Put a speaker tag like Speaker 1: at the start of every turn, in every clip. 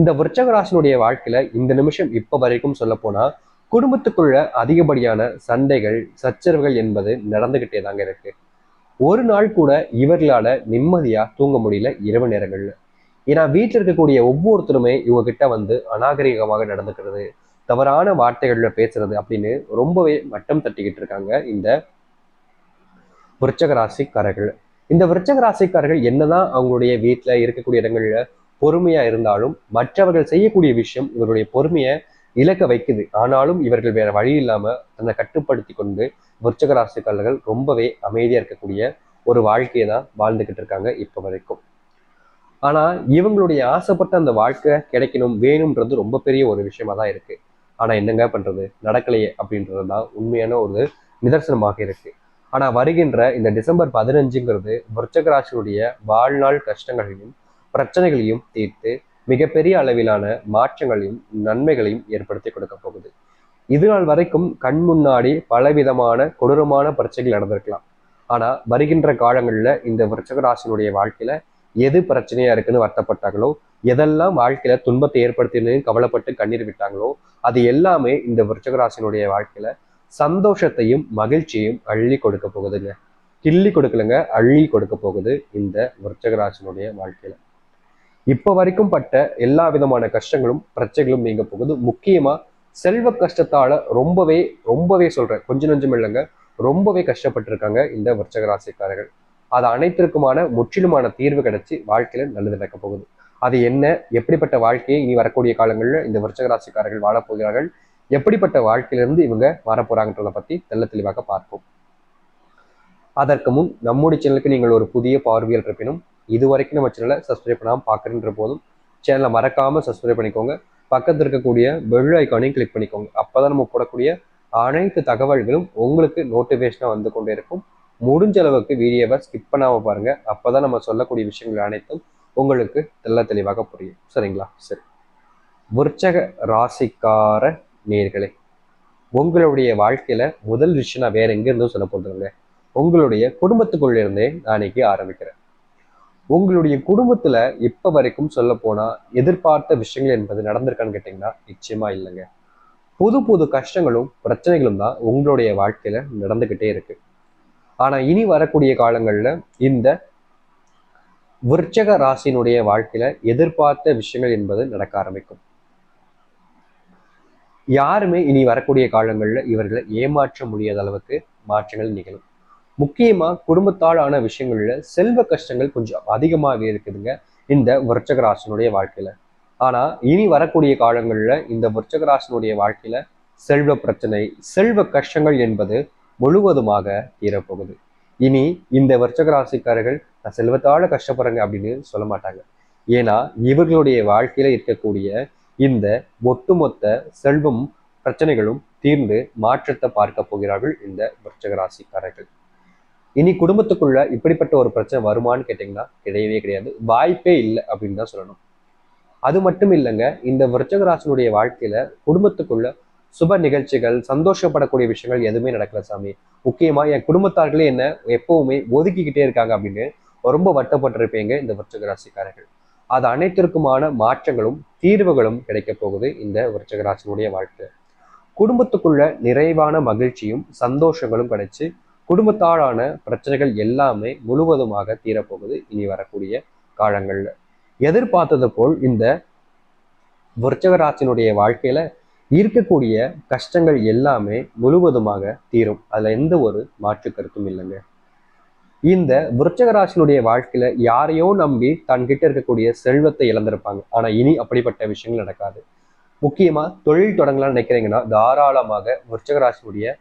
Speaker 1: இந்த விருச்சகராசினுடைய வாழ்க்கையில இந்த நிமிஷம் இப்ப வரைக்கும் சொல்ல போனா குடும்பத்துக்குள்ள அதிகப்படியான சண்டைகள் சச்சரவுகள் என்பது நடந்துகிட்டே தாங்க இருக்கு. ஒரு நாள் கூட இவர்களால நிம்மதியா தூங்க முடியல இரவு நேரங்கள்ல. ஏன்னா வீட்டில் இருக்கக்கூடிய ஒவ்வொருத்தருமே இவங்க கிட்ட வந்து அநாகரிகமாக நடந்துக்கிறது தவறான வார்த்தைகள்ல பேசுறது அப்படின்னு ரொம்பவே மட்டம் தட்டிக்கிட்டு இருக்காங்க இந்த விருச்சக ராசிக்காரர்கள் இந்த விருச்சக ராசிக்காரர்கள் என்னதான் அவங்களுடைய வீட்டுல இருக்கக்கூடிய இடங்கள்ல பொறுமையா இருந்தாலும் மற்றவர்கள் செய்யக்கூடிய விஷயம் இவருடைய பொறுமையை இழக்க வைக்குது. ஆனாலும் இவர்கள் வேற வழி இல்லாம தன்னை கட்டுப்படுத்தி கொண்டு விருச்சக ராசிக்காரர்கள் ரொம்பவே அமைதியா இருக்கக்கூடிய ஒரு வாழ்க்கையை தான் வாழ்ந்துகிட்டு இருக்காங்க இப்ப வரைக்கும். ஆனா இவங்களுடைய ஆசைப்பட்ட அந்த வாழ்க்கை கிடைக்கணும் வேணும்ன்றது ரொம்ப பெரிய ஒரு விஷயமா தான் இருக்கு. ஆனா என்னங்க பண்றது? நடக்கலையே அப்படின்றது தான் உண்மையான ஒரு நிதர்சனமாக இருக்கு. ஆனா வருகின்ற இந்த டிசம்பர் பதினஞ்சுங்கிறது விருச்சகராசியுடைய வாழ்நாள் கஷ்டங்களையும் பிரச்சனைகளையும் தீர்த்து மிகப்பெரிய அளவிலான மாற்றங்களையும் நன்மைகளையும் ஏற்படுத்தி கொடுக்க போகுது. இது நாள் வரைக்கும் கண் முன்னாடி பலவிதமான கொடூரமான பிரச்சனைகள் நடந்திருக்கலாம். ஆனா வருகின்ற காலங்களில் இந்த விருச்சக ராசினுடைய வாழ்க்கையில எது பிரச்சனையா இருக்குன்னு வருத்தப்பட்டாங்களோ எதெல்லாம் வாழ்க்கையில துன்பத்தை ஏற்படுத்தினு கவலைப்பட்டு கண்ணீர் விட்டாங்களோ அது எல்லாமே இந்த விருச்சக ராசினுடைய வாழ்க்கையில சந்தோஷத்தையும் மகிழ்ச்சியையும் அள்ளி கொடுக்க போகுதுங்க. கிள்ளி கொடுக்கலங்க அள்ளி கொடுக்க போகுது இந்த விருச்சக ராசினுடைய வாழ்க்கையில. இப்ப வரைக்கும் பட்ட எல்லா விதமான கஷ்டங்களும் பிரச்சனைகளும் நீங்க போகுது. முக்கியமா செல்வ கஷ்டத்தால ரொம்பவே ரொம்பவே சொல்றேன். கொஞ்சம் நஞ்சம் இல்லைங்க. ரொம்பவே கஷ்டப்பட்டிருக்காங்க இந்த விருச்சக ராசிக்காரர்கள் அது அனைத்திற்குமான முற்றிலுமான தீர்வு கிடைச்சி வாழ்க்கையில நல்லது நடக்க போகுது. அது என்ன? எப்படிப்பட்ட வாழ்க்கையை இனி வரக்கூடிய காலங்களில் இந்த விருச்சக ராசிக்காரர்கள் வாழப் போகிறார்கள்? எப்படிப்பட்ட வாழ்க்கையிலிருந்து இவங்க வரப்போறாங்கன்றதை பத்தி தெல்ல தெளிவாக பார்ப்போம். அதற்கு முன் நம்முடைய சேனலுக்கு நீங்கள் ஒரு புதிய பார்வையில் இருப்பினும் இது வரைக்கும் நம்ம சேனலை சப்ஸ்கிரைப் பண்ணாமல் பார்க்குறன்ற போதும் சேனலை மறக்காமல் சப்ஸ்கிரைப் பண்ணிக்கோங்க. பக்கத்தில் இருக்கக்கூடிய பெல் ஐக்கானையும் கிளிக் பண்ணிக்கோங்க. அப்போ தான் நம்ம போடக்கூடிய அனைத்து தகவல்களும் உங்களுக்கு நோட்டிஃபிகேஷனாக வந்து கொண்டே இருக்கும். முடிஞ்ச அளவுக்கு வீடியோவை ஸ்கிப் பண்ணாம அப்போ தான் நம்ம சொல்லக்கூடிய விஷயங்கள் அனைத்தும் உங்களுக்கு தெல்ல தெளிவாக புரியும். சரிங்களா? சரி. விருச்சக ராசிக்கார நேர்களே உங்களுடைய வாழ்க்கையில் முதல் விஷயம் நான் வேற எங்கேருந்தும் சொல்ல போறதில்ல. உங்களுடைய குடும்பத்துக்குள்ளே இருந்தே நான் இன்னைக்கு ஆரம்பிக்கிறேன். உங்களுடைய குடும்பத்துல இப்ப வரைக்கும் சொல்ல போனா எதிர்பார்த்த விஷயங்கள் என்பது நடந்திருக்கான்னு கேட்டீங்கன்னா நிச்சயமா இல்லைங்க. புது புது கஷ்டங்களும் பிரச்சனைகளும் தான் உங்களுடைய வாழ்க்கையில நடந்துகிட்டே இருக்கு. ஆனா இனி வரக்கூடிய காலங்கள்ல இந்த விருச்சக ராசியினுடைய வாழ்க்கையில எதிர்பார்த்த விஷயங்கள் என்பது நடக்க ஆரம்பிக்கும். யாருமே இனி வரக்கூடிய காலங்களில் இவர்களை ஏமாற்ற முடியாத அளவுக்கு மாற்றங்கள் நிகழும். முக்கியமாக குடும்பத்தாலான விஷயங்களில் செல்வ கஷ்டங்கள் கொஞ்சம் அதிகமாகவே இருக்குதுங்க இந்த விருச்சகராசனுடைய வாழ்க்கையில். ஆனால் இனி வரக்கூடிய காலங்களில் இந்த விருச்சகராசனுடைய வாழ்க்கையில் செல்வ பிரச்சனை செல்வ கஷ்டங்கள் என்பது முழுவதுமாக தீரப்போகுது. இனி இந்த விருச்சகராசிக்காரர்கள் நான் செல்வத்தால கஷ்டப்படுறேங்க அப்படின்னு சொல்ல மாட்டாங்க. ஏன்னா இவர்களுடைய வாழ்க்கையில் இருக்கக்கூடிய இந்த ஒட்டுமொத்த செல்வம் பிரச்சனைகளும் தீர்ந்து மாற்றத்தை பார்க்க போகிறார்கள் இந்த விருச்சகராசிக்காரர்கள். இனி குடும்பத்துக்குள்ள இப்படிப்பட்ட ஒரு பிரச்சனை வருமான்னு கேட்டிங்கன்னா கிடையவே கிடையாது. வாய்ப்பே இல்லை அப்படின்னு தான் சொல்லணும். அது மட்டும் இல்லைங்க இந்த விருச்சகராசனுடைய வாழ்க்கையில குடும்பத்துக்குள்ள சுப நிகழ்ச்சிகள் சந்தோஷப்படக்கூடிய விஷயங்கள் எதுவுமே நடக்கல சாமி. முக்கியமா என் குடும்பத்தார்களே என்ன எப்பவுமே ஒதுக்கிக்கிட்டே இருக்காங்க அப்படின்னு ரொம்ப வட்டப்பட்டிருப்பீங்க இந்த விருச்சகராசிக்காரர்கள். அது அனைத்திற்குமான மாற்றங்களும் தீர்வுகளும் கிடைக்க போகுது இந்த விருச்சகராசனுடைய வாழ்க்கை. குடும்பத்துக்குள்ள நிறைவான மகிழ்ச்சியும் சந்தோஷங்களும் கிடைச்சு குடும்பத்தாலான பிரச்சனைகள் எல்லாமே முழுவதுமாக தீரப்போகுது. இனி வரக்கூடிய காலங்கள்ல. எதிர்பார்த்தது போல் இந்த விருச்சகராசினுடைய வாழ்க்கையில இருக்கக்கூடிய கஷ்டங்கள் எல்லாமே முழுவதுமாக தீரும். அதுல எந்த ஒரு மாற்று கருத்தும் இல்லைங்க. இந்த விருச்சகராசினுடைய வாழ்க்கையில யாரையோ நம்பி தன்கிட்ட இருக்கக்கூடிய செல்வத்தை இழந்திருப்பாங்க. ஆனா இனி அப்படிப்பட்ட விஷயங்கள் நடக்காது. முக்கியமா தொழில் தொடங்கலாம்னு நினைக்கிறீங்கன்னா தாராளமாக விருச்சக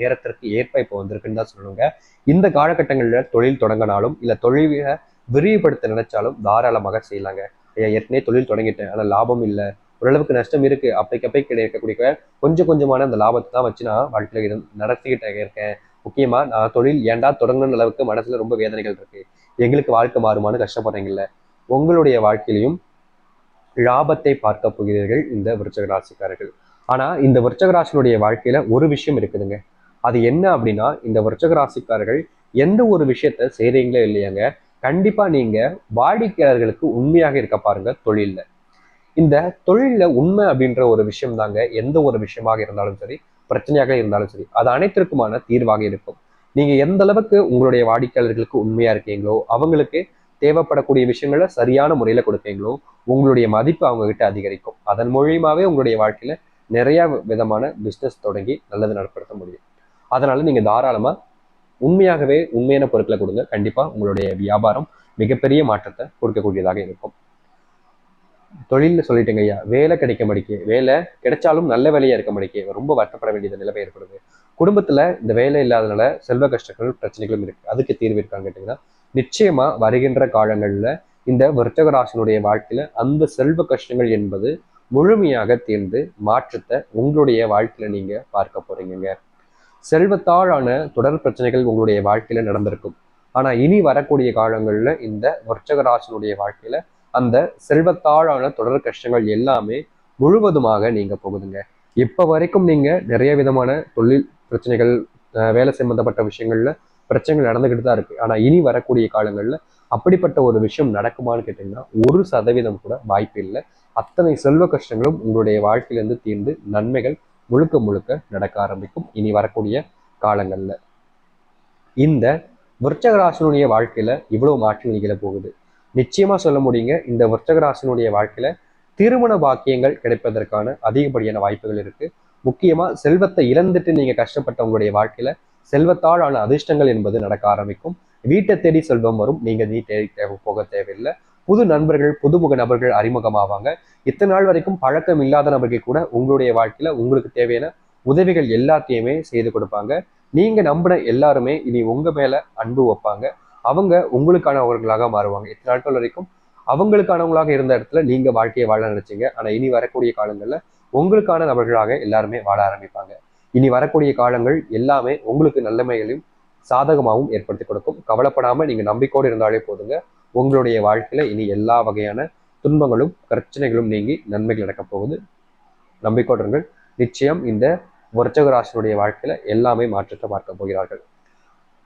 Speaker 1: நேரத்திற்கு ஏற்ப இப்போ வந்திருக்குன்னு தான் சொல்லுங்க இந்த காலகட்டங்களில் தொழில் தொடங்கினாலும் இல்ல தொழிலை விரிவுபடுத்த நினைச்சாலும் தாராளமாக செய்யலாங்க. ஐயா ஏற்கனவே தொழில் தொடங்கிட்டேன். ஆனா லாபம் இல்லை. ஓரளவுக்கு நஷ்டம் இருக்கு. அப்பைக்கப்பை கிடைக்கக்கூடிய கொஞ்சம் கொஞ்சமான அந்த லாபத்தை தான் வச்சு நான் வாழ்க்கையில இருந்து நடத்திக்கிட்டே இருக்கேன். முக்கியமா நான் தொழில் ஏன்டா தொடங்கணும்னு அளவுக்கு மனசுல ரொம்ப வேதனைகள் இருக்கு. எங்களுக்கு வாழ்க்கை மாறுமான்னு கஷ்டப்படுறீங்கல்ல. உங்களுடைய வாழ்க்கையிலையும் லாபத்தை பார்க்க போகிறீர்கள் இந்த விருச்சகராசிக்காரர்கள் ராசிக்காரர்கள். ஆனா இந்த விருச்சகராசினுடைய ராசினுடைய வாழ்க்கையில ஒரு விஷயம் இருக்குதுங்க. அது என்ன அப்படின்னா இந்த விருச்சகராசிக்காரர்கள் எந்த ஒரு விஷயத்த செய்கிறீங்களோ இல்லையாங்க கண்டிப்பா நீங்க வாடிக்கையாளர்களுக்கு உண்மையாக இருக்க பாருங்க தொழில்ல. இந்த தொழில உண்மை அப்படின்ற ஒரு விஷயம் தாங்க எந்த ஒரு விஷயமாக இருந்தாலும் சரி பிரச்சனையாக இருந்தாலும் சரி அது அனைத்திற்குமான தீர்வாக இருக்கும். நீங்க எந்த அளவுக்கு உங்களுடைய வாடிக்கையாளர்களுக்கு உண்மையா இருக்கீங்களோ அவங்களுக்கு தேவைப்படக்கூடிய விஷயங்களை சரியான முறையில கொடுப்பீங்களோ உங்களுடைய மதிப்பு அவங்க கிட்ட அதிகரிக்கும். அதன் மூலியமாவே உங்களுடைய வாழ்க்கையில நிறைய விதமான பிசினஸ் தொடங்கி நல்லது நடப்படுத்த முடியும். அதனால நீங்க தாராளமா உண்மையாகவே உண்மையான பொருட்களை கொடுங்க. கண்டிப்பா உங்களுடைய வியாபாரம் மிகப்பெரிய மாற்றத்தை கொடுக்கக்கூடியதாக இருக்கும். தொழில்னு சொல்லிட்டேங்க ஐயா வேலை கிடைக்க மாட்டேங்க வேலை கிடைச்சாலும் நல்ல வேலையாக இருக்க மாட்டேங்க ரொம்ப வருத்தப்பட வேண்டிய நிலைமை ஏற்படுது. குடும்பத்துல இந்த வேலை இல்லாதனால செல்வ கஷ்டங்கள் பிரச்சனைகளும் இருக்கு. அதுக்கு தீர்வு இருக்கான்னு கேட்டிங்கன்னா நிச்சயமா வருகின்ற காலங்கள்ல இந்த விருச்சகராசனுடைய வாழ்க்கையில அந்த செல்வ கஷ்டங்கள் என்பது முழுமையாக தீர்ந்து மாற்றத்தை உங்களுடைய வாழ்க்கையில நீங்க பார்க்க போறீங்க செல்வத்தாழான தொடர் பிரச்சனைகள் உங்களுடைய வாழ்க்கையில நடந்திருக்கும். ஆனா இனி வரக்கூடிய காலங்கள்ல இந்த விருச்சகராசனுடைய வாழ்க்கையில அந்த செல்வத்தாழான தொடர் கஷ்டங்கள் எல்லாமே முழுவதுமாக நீங்க போகுதுங்க. இப்ப வரைக்கும் நீங்க நிறைய விதமான தொழில் பிரச்சனைகள் வேலை சம்பந்தப்பட்ட விஷயங்கள்ல பிரச்சனைகள் நடந்துக்கிட்டு தான் இருக்கு. ஆனா இனி வரக்கூடிய காலங்கள்ல அப்படிப்பட்ட ஒரு விஷயம் நடக்குமான்னு கேட்டீங்கன்னா ஒரு சதவீதம் கூட வாய்ப்பு இல்லை. அத்தனை செல்வ கஷ்டங்களும் உங்களுடைய வாழ்க்கையிலிருந்து தீர்ந்து நன்மைகள் முழுக்க முழுக்க நடக்க ஆரம்பிக்கும் இனி வரக்கூடிய காலங்கள்ல. இந்த விருச்சகராசனுடைய வாழ்க்கையில இவ்வளவு மாற்றம் நிகழ போகுது. நிச்சயமா சொல்ல முடியுங்க இந்த விருச்சகராசனுடைய வாழ்க்கையில திருமண பாக்கியங்கள் கிடைப்பதற்கான அதிகப்படியான வாய்ப்புகள் இருக்கு. முக்கியமா செல்வத்தை இழந்துட்டு நீங்க கஷ்டப்பட்ட உங்களுடைய வாழ்க்கையில செல்வத்தால் அதிர்ஷ்டங்கள் என்பது நடக்க ஆரம்பிக்கும். வீட்டை தேடி செல்வம் வரும். நீங்க நீ தேடி தேவை போக தேவையில்லை. புது நண்பர்கள் புதுமுக நபர்கள் அறிமுகமாவாங்க. இத்தனை நாள் வரைக்கும் பழக்கம் இல்லாத நபர்கள் கூட உங்களுடைய வாழ்க்கையில உங்களுக்கு தேவையான உதவிகள் எல்லாத்தையுமே செய்து கொடுப்பாங்க. நீங்க நம்பின எல்லாருமே இனி உங்க மேல அன்பு வைப்பாங்க. அவங்க உங்களுக்கானவர்களாக மாறுவாங்க. இத்தனை நாட்கள் வரைக்கும் அவங்களுக்கானவங்களாக இருந்த இடத்துல நீங்க வாழ்க்கையை வாழ நினைச்சீங்க. ஆனா இனி வரக்கூடிய காலங்கள்ல உங்களுக்கான நபர்களாக எல்லாருமே வாழ ஆரம்பிப்பாங்க. இனி வரக்கூடிய காலங்கள் எல்லாமே உங்களுக்கு நல்லமைகளையும் சாதகமாகவும் ஏற்படுத்தி கொடுக்கும். கவலைப்படாமல் நீங்கள் நம்பிக்கையோடு இருந்தாலே போதுங்க. உங்களுடைய வாழ்க்கையில் இனி எல்லா வகையான துன்பங்களும் பிரச்சனைகளும் நீங்கி நன்மைகள் நடக்கப் போகுது. நம்பிக்கொண்டிருங்கள் நிச்சயம் இந்த வருச்சகராசனுடைய வாழ்க்கையில் எல்லாமே மாற்றத்தை பார்க்க போகிறார்கள்.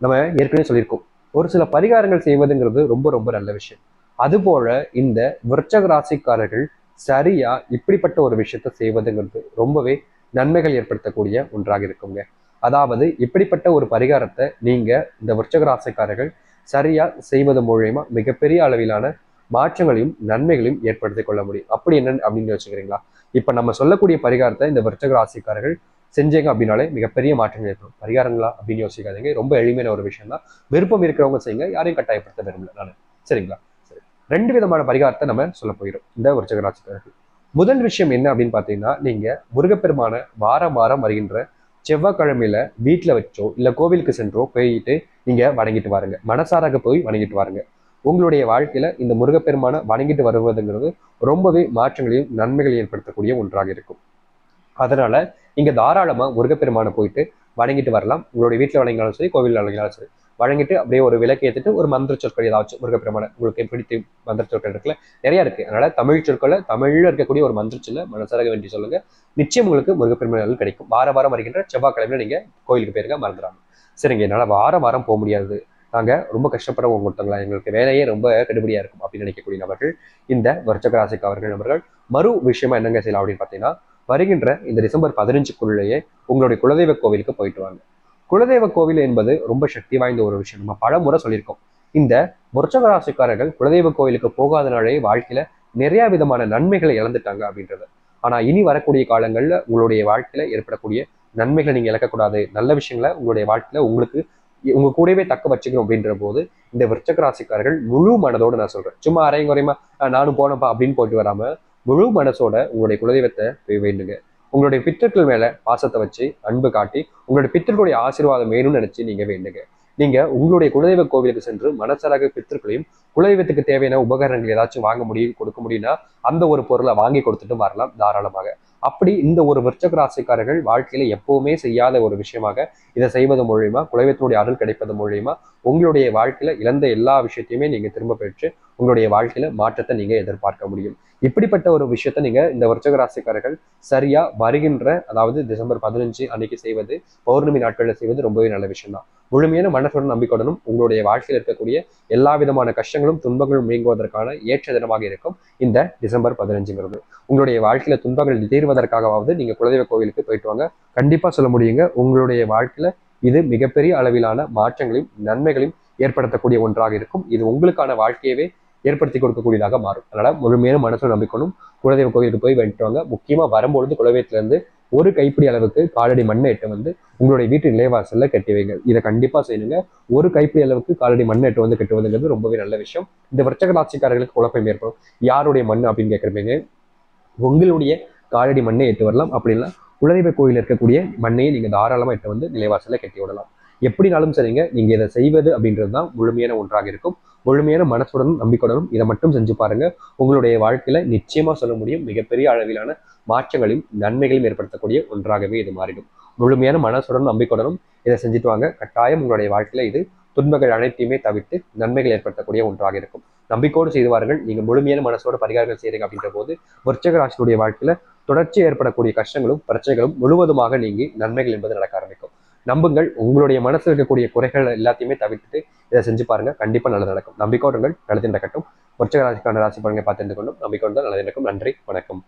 Speaker 1: நம்ம ஏற்கனவே சொல்லியிருக்கோம். ஒரு சில பரிகாரங்கள் செய்வதுங்கிறது ரொம்ப ரொம்ப நல்ல விஷயம். அதுபோல இந்த விருச்சக ராசிக்காரர்கள் சரியா இப்படிப்பட்ட ஒரு விஷயத்த செய்வதுங்கிறது ரொம்பவே நன்மைகள் ஏற்படுத்தக்கூடிய ஒன்றாக இருக்குங்க. அதாவது இப்படிப்பட்ட ஒரு பரிகாரத்தை நீங்க இந்த விருச்சக ராசிக்காரர்கள் சரியா செய்வது மூலயமா மிகப்பெரிய அளவிலான மாற்றங்களையும் நன்மைகளையும் ஏற்படுத்தி கொள்ள முடியும். அப்படி என்ன அப்படின்னு வச்சுக்கிறீங்களா இப்ப நம்ம சொல்லக்கூடிய பரிகாரத்தை இந்த விருச்சக ராசிக்காரர்கள் செஞ்சீங்க அப்படின்னாலே மிகப்பெரிய மாற்றங்கள் ஏற்படும். பரிகாரங்களா அப்படின்னு யோசிக்காதீங்க. ரொம்ப எளிமையான ஒரு விஷயம் தான் விருப்பம் இருக்கிறவங்க செய்யுங்க. யாரையும் கட்டாயப்படுத்த விரும்பல நான். சரிங்களா? சரி. ரெண்டு விதமான பரிகாரத்தை நம்ம சொல்ல போகிறோம். இந்த விருச்சக ராசிக்காரர்கள். முதல் விஷயம் என்ன அப்படின்னு பார்த்தீங்கன்னா நீங்க முருகப்பெருமான வாரம் வாரம் வருகின்ற செவ்வாய்க்கிழமையில வீட்டில் வச்சோ இல்லை கோவிலுக்கு சென்றோ போயிட்டு நீங்க வணங்கிட்டு வாருங்க. மனசாராக போய் வணங்கிட்டு வாருங்க. உங்களுடைய வாழ்க்கையில இந்த முருகப்பெருமான வணங்கிட்டு வருவதுங்கிறது ரொம்பவே மாற்றங்களையும் நன்மைகளையும் ஏற்படுத்தக்கூடிய ஒன்றாக இருக்கும். அதனால இங்க தாராளமா முருகப்பெருமானை போயிட்டு வணங்கிட்டு வரலாம். உங்களுடைய வீட்டில் வணங்கினாலும் சரி கோவிலில் வணங்கினாலும் சரி. வழங்கிட்டு அப்படியே ஒரு விளக்கு ஏற்றுட்டு ஒரு மந்திர சொற்கள் ஏதாச்சும் முருகப்பெருமான உங்களுக்கு பிடித்து மந்திர சொற்கள் இருக்குல்ல நிறைய இருக்கு. அதனால தமிழ் சொற்களை தமிழ்ல இருக்கக்கூடிய ஒரு மந்திர சொல்ல மனசரக வேண்டி சொல்லுங்க. நிச்சயம் உங்களுக்கு முருகப்பெருமாள் கிடைக்கும். வார வாரம் வருகின்ற செவ்வாய்க்கிழமையில நீங்க கோயிலுக்கு போயிருங்க மறந்துடாம. சரிங்க என்னால் வாரம் வாரம் போக முடியாது. நாங்கள் ரொம்ப கஷ்டப்படுறவங்க ஒருத்தவங்களா எங்களுக்கு வேலையே ரொம்ப கடுபடியாக இருக்கும் அப்படின்னு நினைக்கக்கூடிய நபர்கள் இந்த வர்ச்சக அவர்கள் நபர்கள் மறு விஷயமா என்னங்க செய்யலாம் அப்படின்னு பார்த்தீங்கன்னா வருகின்ற இந்த டிசம்பர் பதினஞ்சுக்குள்ளேயே உங்களுடைய குலதெய்வ கோவிலுக்கு போயிட்டு வாங்க. குலதெய்வ கோவில் என்பது ரொம்ப சக்தி வாய்ந்த ஒரு விஷயம். நம்ம பல முறை சொல்லியிருக்கோம். இந்த விருச்சக ராசிக்காரர்கள் குலதெய்வ கோவிலுக்கு போகாதனாலே வாழ்க்கையில நிறைய விதமான நன்மைகளை இழந்துட்டாங்க அப்படின்றது. ஆனா இனி வரக்கூடிய காலங்கள்ல உங்களுடைய வாழ்க்கையில ஏற்படக்கூடிய நன்மைகளை நீங்க இழக்கக்கூடாது. நல்ல விஷயங்களை உங்களுடைய வாழ்க்கையில உங்களுக்கு உங்க கூடவே தக்க வச்சுக்கணும் அப்படின்ற போது இந்த விருச்சக ராசிக்காரர்கள் முழு மனதோட நான் சொல்றேன். சும்மா அரையும் குறையுமா நானும் போனப்பா அப்படின்னு போட்டு வராம முழு மனசோட உங்களுடைய குலதெய்வத்தை போய் வேண்டுங்க. உங்களுடைய பித்தர்கள் மேல பாசத்தை வச்சு அன்பு காட்டி உங்களுடைய பித்தர்களுடைய ஆசீர்வாதம் வேணும்னு நினைச்சு நீங்க வேண்டுங்க. நீங்க உங்களுடைய குலதெய்வ கோவிலுக்கு சென்று மனசராக பித்தர்களையும் குலதெய்வத்துக்கு தேவையான உபகரணங்கள் ஏதாச்சும் வாங்க முடியும் கொடுக்க முடியும்னா அந்த ஒரு பொருளை வாங்கி கொடுத்துட்டு வரலாம் தாராளமாக. அப்படி இந்த ஒரு விருச்சக ராசிக்காரர்கள் வாழ்க்கையில எப்பவுமே செய்யாத ஒரு விஷயமாக இதை செய்வது மூலியமா குலதெய்வத்தினுடைய அருள் கிடைப்பது மூலியமா உங்களுடைய வாழ்க்கையில இழந்த எல்லா விஷயத்தையுமே நீங்க திரும்ப பெற்று உங்களுடைய வாழ்க்கையில மாற்றத்தை நீங்க எதிர்பார்க்க முடியும். இப்படிப்பட்ட ஒரு விஷயத்த நீங்க இந்த விருச்சக ராசிக்காரர்கள் சரியா வருகின்ற அதாவது டிசம்பர் பதினஞ்சு அன்னைக்கு செய்வது பௌர்ணமி நாட்களில் செய்வது ரொம்பவே நல்ல விஷயம் தான் முழுமையான மனசுடன் நம்பிக்கையுடனும் உங்களுடைய வாழ்க்கையில் இருக்கக்கூடிய எல்லா விதமான கஷ்டங்களும் துன்பங்களும் நீங்குவதற்கான ஏற்ற தினமாக இருக்கும் இந்த டிசம்பர் பதினஞ்சுங்கிறது. உங்களுடைய வாழ்க்கையில துன்பங்கள் தீர்வதற்காகவாவது நீங்க குலதெய்வ கோவிலுக்கு போயிட்டு வாங்க. கண்டிப்பா சொல்ல முடியுங்க உங்களுடைய வாழ்க்கையில இது மிகப்பெரிய அளவிலான மாற்றங்களையும் நன்மைகளையும் ஏற்படுத்தக்கூடிய ஒன்றாக இருக்கும். இது உங்களுக்கான வாழ்க்கையவே ஏற்படுத்தி கொடுக்கக்கூடியதாக மாறும். அதனால முழுமையான மனசு நம்பிக்கணும் குலதெய்வ கோவிலுக்கு போய் வந்துட்டு வாங்க. முக்கியமா வரும்பொழுது குலதெய்வத்திலேருந்து ஒரு கைப்பிடி அளவுக்கு காலடி மண்ணை வந்து உங்களுடைய வீட்டு நிலைவாசலில் கட்டி வைங்க. இதை கண்டிப்பாக செய்யணுங்க. ஒரு கைப்பிடி அளவுக்கு காலடி மண்ணை எட்டு வந்து கட்டுவதுங்கிறது ரொம்பவே நல்ல விஷயம். இந்த விருச்சக ராட்சிக்காரர்களுக்கு குழப்பம் ஏற்படும். யாருடைய மண் அப்படின்னு கேட்குறீங்க? உங்களுடைய காலடி மண்ணை எட்டு வரலாம். அப்படின்னா குலதெய்வ கோயில் இருக்கக்கூடிய மண்ணையை நீங்க தாராளமா எட்டு வந்து நிலைவாசல்ல கட்டி விடலாம். எப்படினாலும் சரிங்க நீங்கள் இதை செய்வது அப்படின்றது தான் முழுமையான ஒன்றாக இருக்கும். முழுமையான மனசுடனும் நம்பிக்கையுடனும் இதை மட்டும் செஞ்சு பாருங்க. உங்களுடைய வாழ்க்கையில நிச்சயமா சொல்ல முடியும் மிகப்பெரிய அளவிலான மாற்றங்களையும் நன்மைகளையும் ஏற்படுத்தக்கூடிய ஒன்றாகவே இது மாறிடும். முழுமையான மனசுடனும் நம்பிக்கையுடனும் இதை செஞ்சுட்டு வாங்க. கட்டாயம் உங்களுடைய வாழ்க்கையில இது துன்பங்கள் அனைத்தையுமே தவிர்த்து நன்மைகள் ஏற்படுத்தக்கூடிய ஒன்றாக இருக்கும். நம்பிக்கையோடு வாருங்கள். நீங்க முழுமையான மனசோட பரிகாரங்கள் செய்கிறீங்க அப்படின்ற போது விருச்சக வாழ்க்கையில தொடர்ச்சி ஏற்படக்கூடிய கஷ்டங்களும் பிரச்சனைகளும் முழுவதுமாக நீங்கி நன்மைகள் என்பது நடக்க ஆரம்பிக்கும். நம்புங்கள். உங்களுடைய மனசில் இருக்கக்கூடிய குறைகள் எல்லாத்தையுமே தவிர்த்துட்டு இதை செஞ்சு பாருங்க. கண்டிப்பா நல்லது நடக்கும். நம்பிக்கோடுங்கள் நல்லது நடக்கட்டும் விருச்சக ராசிக்கான ராசி பலனை பார்த்து கொண்டும் நம்பிக்கையோடு நல்லது நடக்கும் நன்றி. வணக்கம்.